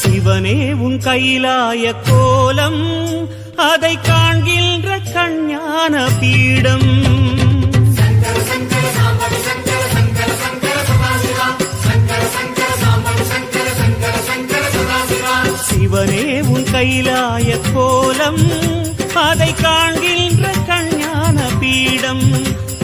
சிவனே உன் கைலாய கோலம் அதை காண்கின்ற கஞ்ஞான பீடம். சிவனே உன் கைலாய கோலம் அதை காண்கின்ற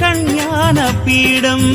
கஞ்ஞான பீடம்